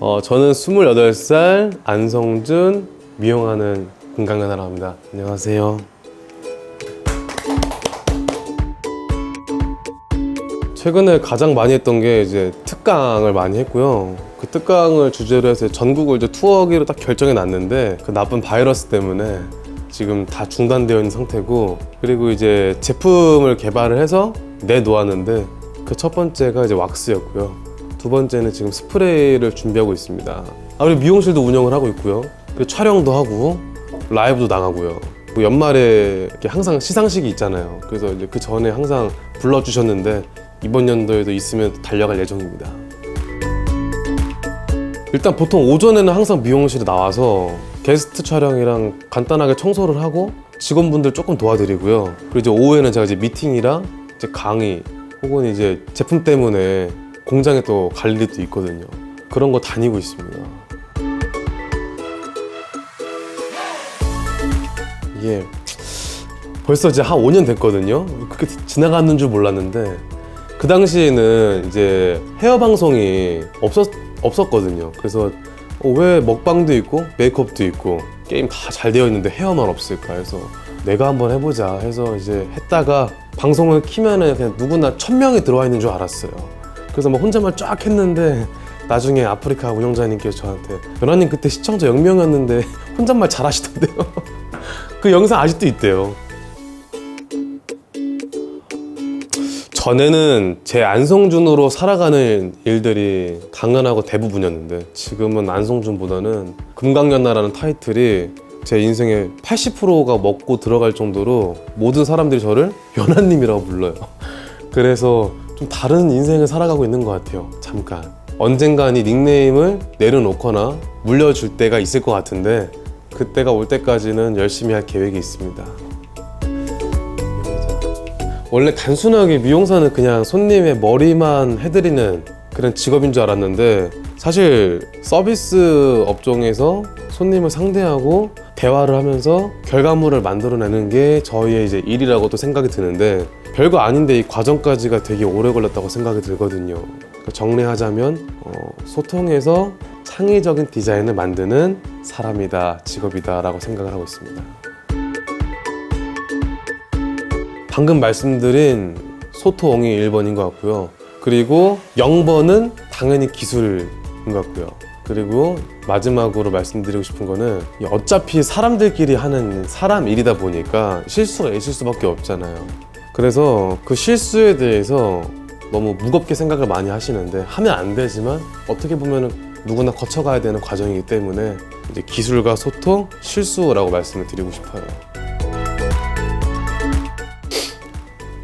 어, 저는 28살 안성준 미용하는 금강연아라고 합니다. 안녕하세요. 최근에 가장 많이 했던 게 이제 특강을 많이 했고요. 그 특강을 주제로 해서 전국을 이제 투어하기로 딱 결정해 놨는데 그 나쁜 바이러스 때문에 지금 다 중단되어 있는 상태고 그리고 이제 제품을 개발을 해서 내놓았는데 그 첫 번째가 이제 왁스였고요. 두 번째는 지금 스프레이를 준비하고 있습니다. 아, 그리고 미용실도 운영을 하고 있고요. 그리고 촬영도 하고 라이브도 나가고요. 뭐 연말에 항상 시상식이 있잖아요. 그래서 이제 그 전에 항상 불러주셨는데 이번 연도에도 있으면 달려갈 예정입니다. 일단 보통 오전에는 항상 미용실에 나와서 게스트 촬영이랑 간단하게 청소를 하고 직원분들 조금 도와드리고요. 그리고 이제 오후에는 제가 이제 미팅이랑 이제 강의 혹은 이제 제품 때문에 공장에 또 갈 일도 있거든요. 그런 거 다니고 있습니다. 이게 벌써 이제 한 5년 됐거든요. 그렇게 지나가는 줄 몰랐는데 그 당시에는 이제 헤어 방송이 없었 없었거든요. 그래서 어, 왜 먹방도 있고 메이크업도 있고 게임 다 잘 되어 있는데 헤어만 없을까 해서 내가 한번 해보자 해서 이제 했다가 방송을 키면은 그냥 누구나 천 명이 들어와 있는 줄 알았어요. 그래서 뭐 혼자만 쫙 했는데 나중에 아프리카 운영자님께서 저한테 연하님 그때 시청자 0명이었는데 혼잣말 잘하시던데요. 그 영상 아직도 있대요. 전에는 제 안성준으로 살아가는 일들이 당연하고 대부분이었는데 지금은 안성준보다는 금강연나라는 타이틀이 제 인생의 80%가 먹고 들어갈 정도로 모든 사람들이 저를 연하님이라고 불러요. 그래서 좀 다른 인생을 살아가고 있는 것 같아요. 잠깐. 언젠간 이 닉네임을 내려놓거나 물려줄 때가 있을 것 같은데 그때가 올 때까지는 열심히 할 계획이 있습니다. 원래 단순하게 미용사는 그냥 손님의 머리만 해드리는 그런 직업인 줄 알았는데 사실 서비스 업종에서 손님을 상대하고 대화를 하면서 결과물을 만들어내는 게 저희의 이제 일이라고도 생각이 드는데 별거 아닌데 이 과정까지가 되게 오래 걸렸다고 생각이 들거든요. 그러니까 정리하자면 어, 소통해서 창의적인 디자인을 만드는 사람이다, 직업이다라고 생각을 하고 있습니다. 방금 말씀드린 소토엉이 1번인 것 같고요. 그리고 0번은 당연히 기술인 것 같고요. 그리고 마지막으로 말씀드리고 싶은 거는 이 어차피 사람들끼리 하는 사람 일이다 보니까 실수가 있을 수밖에 없잖아요. 그래서 그 실수에 대해서 너무 무겁게 생각을 많이 하시는데 하면 안 되지만 어떻게 보면 누구나 거쳐가야 되는 과정이기 때문에 이제 기술과 소통, 실수라고 말씀을 드리고 싶어요.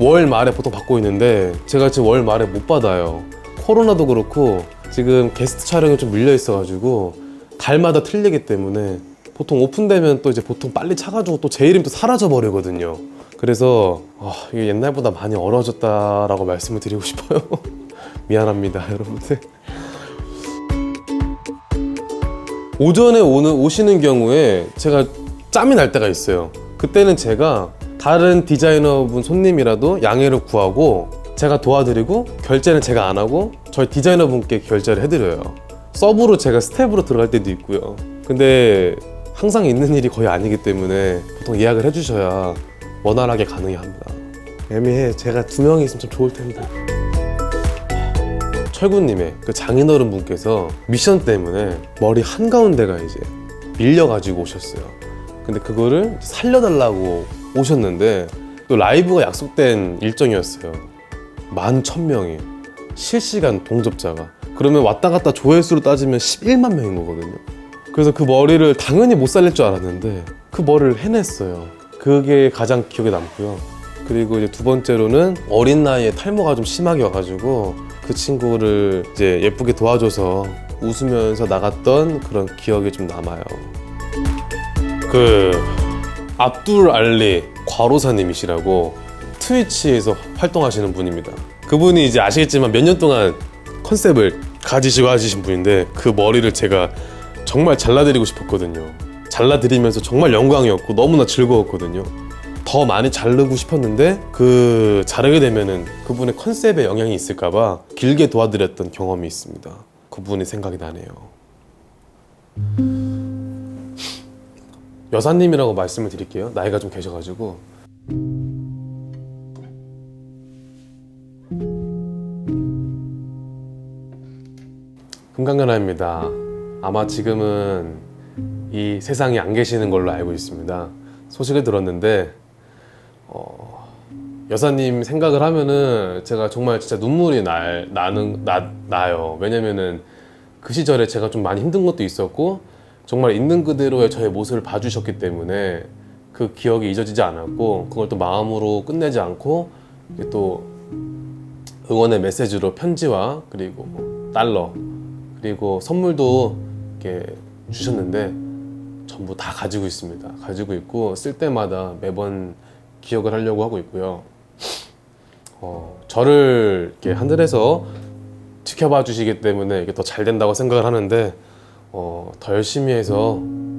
월 말에 보통 받고 있는데 제가 지금 월 말에 못 받아요. 코로나도 그렇고 지금 게스트 촬영이 좀 밀려 있어가지고 달마다 틀리기 때문에 보통 오픈되면 또 이제 보통 빨리 차가지고 또 제 이름 또 사라져 버리거든요. 그래서 아, 이게 옛날보다 많이 어려워졌다라고 말씀을 드리고 싶어요. 미안합니다, 여러분들. 오전에 오는 오시는 경우에 제가 짬이 날 때가 있어요. 그때는 제가 다른 디자이너분 손님이라도 양해를 구하고 제가 도와드리고 결제는 제가 안 하고 저희 디자이너 분께 결제를 해드려요. 서브로 제가 스텝으로 들어갈 때도 있고요. 근데 항상 있는 일이 거의 아니기 때문에 보통 예약을 해주셔야 원활하게 가능해 합니다. 애매해. 제가 두 명이 있으면 좀 좋을 텐데. 철구님의 그 장인어른 분께서 미션 때문에 머리 한가운데가 이제 밀려가지고 오셨어요. 근데 그거를 살려달라고 오셨는데 또 라이브가 약속된 일정이었어요. 만 천명이 실시간 동접자가 그러면 왔다 갔다 조회수로 따지면 11만 명인 거거든요. 그래서 그 머리를 당연히 못 살릴 줄 알았는데 그 머리를 해냈어요. 그게 가장 기억에 남고요. 그리고 이제 두 번째로는 어린 나이에 탈모가 좀 심하게 와가지고 그 친구를 이제 예쁘게 도와줘서 웃으면서 나갔던 그런 기억이 좀 남아요. 그 압둘 알리 과로사님이시라고 트위치에서 활동하시는 분입니다. 그분이 이제 아시겠지만 몇 년 동안 컨셉을 가지시고 하시신 분인데 그 머리를 제가 정말 잘라드리고 싶었거든요. 잘라드리면서 정말 영광이었고 너무나 즐거웠거든요. 더 많이 자르고 싶었는데 그 자르게 되면은 그분의 컨셉에 영향이 있을까봐 길게 도와드렸던 경험이 있습니다. 그분이 생각이 나네요. 여사님이라고 말씀을 드릴게요. 나이가 좀 계셔가지고 금강연아입니다. 아마 지금은 이 세상에 안 계시는 걸로 알고 있습니다. 소식을 들었는데 어, 여사님 생각을 하면은 제가 정말 진짜 눈물이 날, 나는 나, 나요. 왜냐면은 그 시절에 제가 좀 많이 힘든 것도 있었고 정말 있는 그대로의 저의 모습을 봐주셨기 때문에 그 기억이 잊어지지 않았고 그걸 또 마음으로 끝내지 않고 또 응원의 메시지로 편지와 그리고 달러 그리고 선물도 이렇게 주셨는데 전부 다 가지고 있습니다. 가지고 있고 쓸 때마다 매번 기억을 하려고 하고 있고요. 어, 저를 이렇게 하늘에서 지켜봐 주시기 때문에 이게 더 잘 된다고 생각을 하는데 어, 더 열심히 해서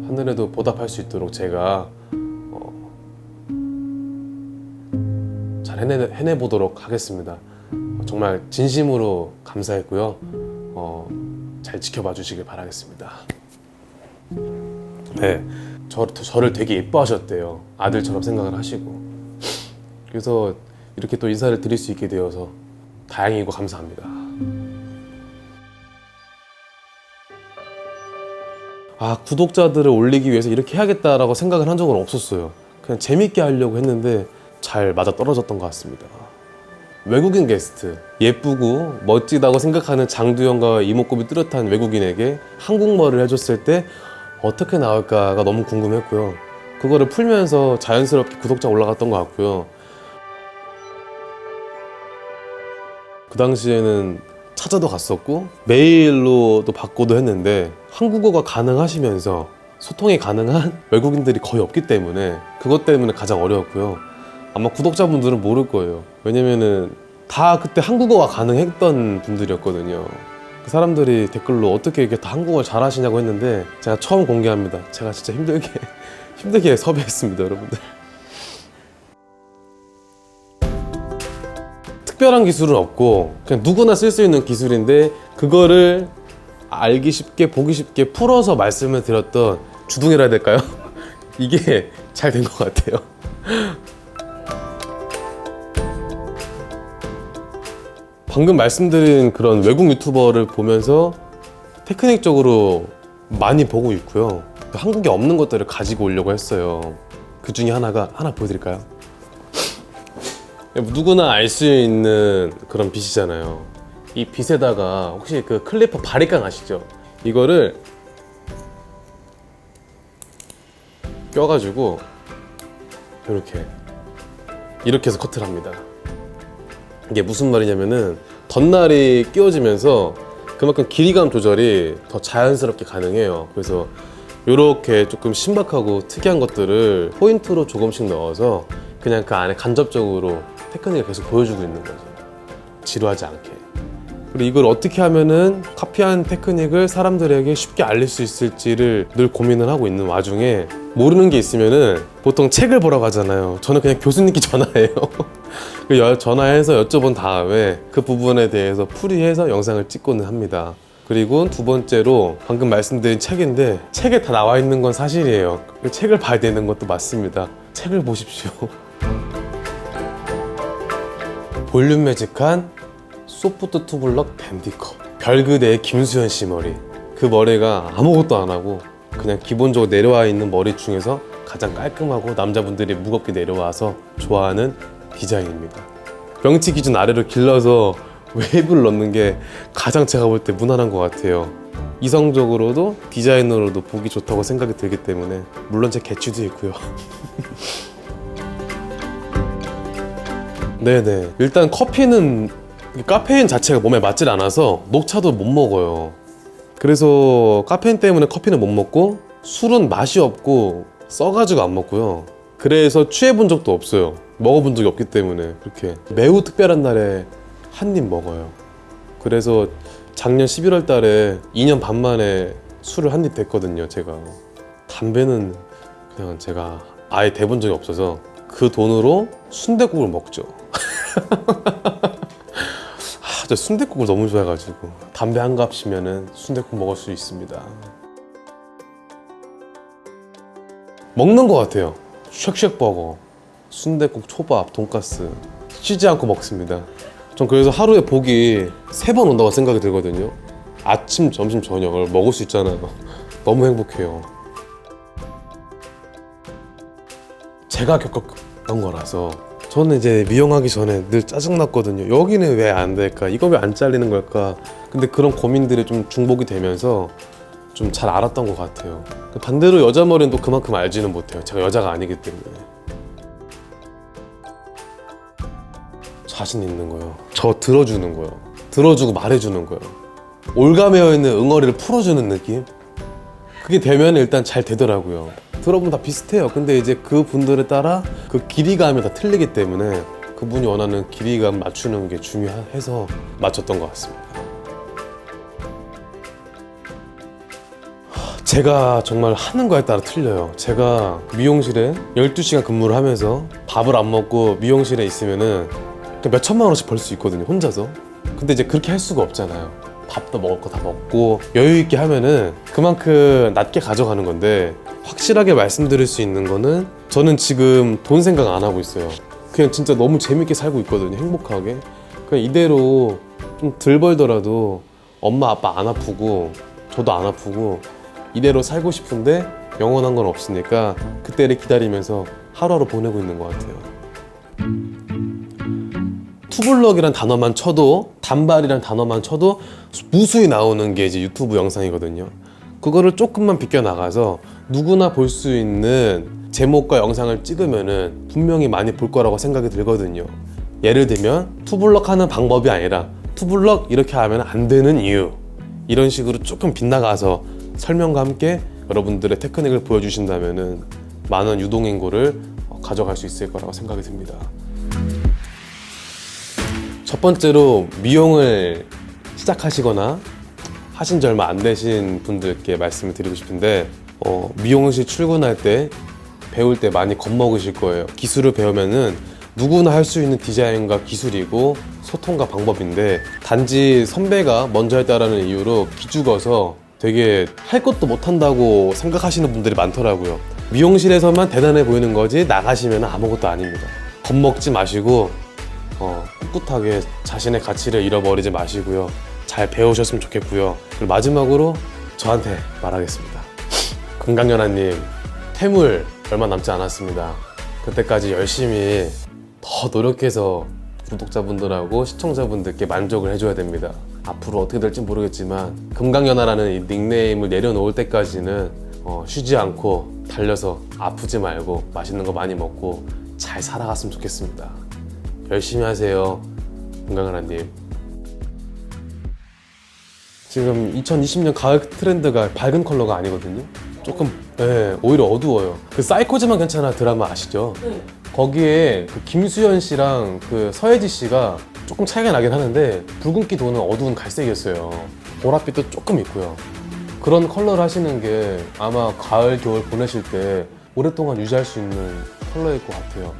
하늘에도 보답할 수 있도록 제가 어, 잘 해내, 해내보도록 하겠습니다. 어, 정말 진심으로 감사했고요. 어, 잘 지켜봐 주시길 바라겠습니다. 네, 저, 저를 되게 예뻐하셨대요. 아들처럼 생각을 하시고. 그래서 이렇게 또 인사를 드릴 수 있게 되어서 다행이고 감사합니다. 아, 구독자들을 올리기 위해서 이렇게 해야겠다라고 생각을 한 적은 없었어요. 그냥 재밌게 하려고 했는데 잘 맞아 떨어졌던 것 같습니다. 외국인 게스트, 예쁘고 멋지다고 생각하는 장두영과 이목구비 뚜렷한 외국인에게 한국말을 해줬을 때 어떻게 나올까가 너무 궁금했고요. 그거를 풀면서 자연스럽게 구독자 올라갔던 것 같고요. 그 당시에는 찾아도 갔었고 메일로 도 받고도 했는데 한국어가 가능하시면서 소통이 가능한 외국인들이 거의 없기 때문에 그것 때문에 가장 어려웠고요. 아마 구독자분들은 모를 거예요. 왜냐면은 다 그때 한국어가 가능했던 분들이었거든요. 그 사람들이 댓글로 어떻게 이렇게 다 한국어를 잘하시냐고 했는데 제가 처음 공개합니다. 제가 진짜 힘들게 힘들게 섭외했습니다, 여러분들. 특별한 기술은 없고 그냥 누구나 쓸 수 있는 기술인데 그거를 알기 쉽게 보기 쉽게 풀어서 말씀을 드렸던 주둥이라 해야 될까요? 이게 잘 된 것 같아요. 방금 말씀드린 그런 외국 유튜버를 보면서 테크닉적으로 많이 보고 있고요. 한국에 없는 것들을 가지고 오려고 했어요. 그 중에 하나가 하나 보여드릴까요? 누구나 알 수 있는 그런 빗이잖아요. 이 빗에다가 혹시 그 클리퍼 바리깡 아시죠? 이거를 껴가지고 이렇게 이렇게 해서 커트를 합니다. 이게 무슨 말이냐면은 덧날이 끼워지면서 그만큼 길이감 조절이 더 자연스럽게 가능해요. 그래서 이렇게 조금 신박하고 특이한 것들을 포인트로 조금씩 넣어서 그냥 그 안에 간접적으로 테크닉을 계속 보여주고 있는 거죠. 지루하지 않게. 그리고 이걸 어떻게 하면은 카피한 테크닉을 사람들에게 쉽게 알릴 수 있을지를 늘 고민을 하고 있는 와중에 모르는 게 있으면은 보통 책을 보러 가잖아요. 저는 그냥 교수님께 전화해요. 그 여- 전화해서 여쭤본 다음에 그 부분에 대해서 풀이해서 영상을 찍고는 합니다. 그리고 두 번째로 방금 말씀드린 책인데 책에 다 나와 있는 건 사실이에요. 그 책을 봐야 되는 것도 맞습니다. 책을 보십시오. 볼륨 매직한 소프트 투블럭 밴디커 별그대의 김수현 씨 머리 그 머리가 아무것도 안 하고 그냥 기본적으로 내려와 있는 머리 중에서 가장 깔끔하고 남자분들이 무겁게 내려와서 좋아하는 디자인입니다 명치 기준 아래로 길러서 웨이브를 넣는 게 가장 제가 볼 때 무난한 것 같아요 이성적으로도 디자인으로도 보기 좋다고 생각이 들기 때문에 물론 제 개취도 있고요 네네. 일단 커피는 카페인 자체가 몸에 맞질 않아서 녹차도 못 먹어요. 그래서 카페인 때문에 커피는 못 먹고 술은 맛이 없고 써가지고 안 먹고요. 그래서 취해본 적도 없어요. 먹어본 적이 없기 때문에 그렇게 매우 특별한 날에 한 입 먹어요. 그래서 작년 11월 달에 2년 반 만에 술을 한 입 됐거든요, 제가. 담배는 그냥 제가 아예 대본 적이 없어서 그 돈으로 순대국을 먹죠. 아, 저 순대국을 너무 좋아해가지고 담배 한 갑이면은 순대국 먹을 수 있습니다. 먹는 것 같아요. 쉑쉑 버거, 순대국, 초밥, 돈가스 쉬지 않고 먹습니다. 전 그래서 하루에 복이 세 번 온다고 생각이 들거든요. 아침, 점심, 저녁을 먹을 수 있잖아요. 너무 행복해요. 제가 겪었던 거라서 저는 이제 미용하기 전에 늘 짜증났거든요. 여기는 왜 안 될까? 이거 왜 안 잘리는 걸까? 근데 그런 고민들이 좀 중복이 되면서 좀 잘 알았던 것 같아요. 반대로 여자 머리는 또 그만큼 알지는 못해요. 제가 여자가 아니기 때문에. 자신 있는 거요. 저 들어주는 거요. 들어주고 말해주는 거요. 올가매어 있는 응어리를 풀어주는 느낌? 그게 되면 일단 잘 되더라고요. 들어보면 다 비슷해요. 근데 이제 그 분들에 따라 그 길이감이 다 틀리기 때문에 그분이 원하는 길이감 맞추는 게 중요해서 맞췄던 것 같습니다. 제가 정말 하는 거에 따라 틀려요. 제가 미용실에 12시간 근무를 하면서 밥을 안 먹고 미용실에 있으면은 몇 천만 원씩 벌 수 있거든요. 혼자서. 근데 이제 그렇게 할 수가 없잖아요. 밥도 먹을 거 다 먹고 여유 있게 하면은 그만큼 낮게 가져가는 건데 확실하게 말씀드릴 수 있는 거는 저는 지금 돈 생각 안 하고 있어요. 그냥 진짜 너무 재밌게 살고 있거든요. 행복하게. 그냥 이대로 좀 덜 벌더라도 엄마 아빠 안 아프고 저도 안 아프고 이대로 살고 싶은데 영원한 건 없으니까 그때를 기다리면서 하루하루 보내고 있는 것 같아요. 투블럭이란 단어만 쳐도 단발이란 단어만 쳐도 무수히 나오는 게 이제 유튜브 영상이거든요. 그거를 조금만 비껴 나가서 누구나 볼 수 있는 제목과 영상을 찍으면은 분명히 많이 볼 거라고 생각이 들거든요. 예를 들면 투블럭 하는 방법이 아니라 투블럭 이렇게 하면 안 되는 이유 이런 식으로 조금 빗나가서 설명과 함께 여러분들의 테크닉을 보여주신다면은 많은 유동인구를 어, 가져갈 수 있을 거라고 생각이 듭니다. 첫 번째로 미용을 시작하시거나 하신 지 얼마 안 되신 분들께 말씀을 드리고 싶은데 어, 미용실 출근할 때 배울 때 많이 겁먹으실 거예요. 기술을 배우면은 누구나 할 수 있는 디자인과 기술이고 소통과 방법인데 단지 선배가 먼저 했다라는 이유로 기죽어서 되게 할 것도 못한다고 생각하시는 분들이 많더라고요. 미용실에서만 대단해 보이는 거지 나가시면 아무것도 아닙니다. 겁먹지 마시고 어, 꿋꿋하게 자신의 가치를 잃어버리지 마시고요. 잘 배우셨으면 좋겠고요. 그리고 마지막으로 저한테 말하겠습니다. 금강연아님, 퇴물 얼마 남지 않았습니다. 그때까지 열심히 더 노력해서 구독자분들하고 시청자분들께 만족을 해줘야 됩니다. 앞으로 어떻게 될지 모르겠지만 금강연아라는 이 닉네임을 내려놓을 때까지는 어, 쉬지 않고 달려서 아프지 말고 맛있는 거 많이 먹고 잘 살아갔으면 좋겠습니다. 열심히 하세요. 건강하라님. 지금 2020년 가을 트렌드가 밝은 컬러가 아니거든요. 조금, 예, 오히려 어두워요. 그 사이코즈만 괜찮아 드라마 아시죠? 네. 거기에 그 김수현 씨랑 그 서혜지 씨가 조금 차이가 나긴 하는데 붉은기 도는 어두운 갈색이었어요. 보랏빛도 조금 있고요. 그런 컬러를 하시는 게 아마 가을, 겨울 보내실 때 오랫동안 유지할 수 있는 컬러일 것 같아요.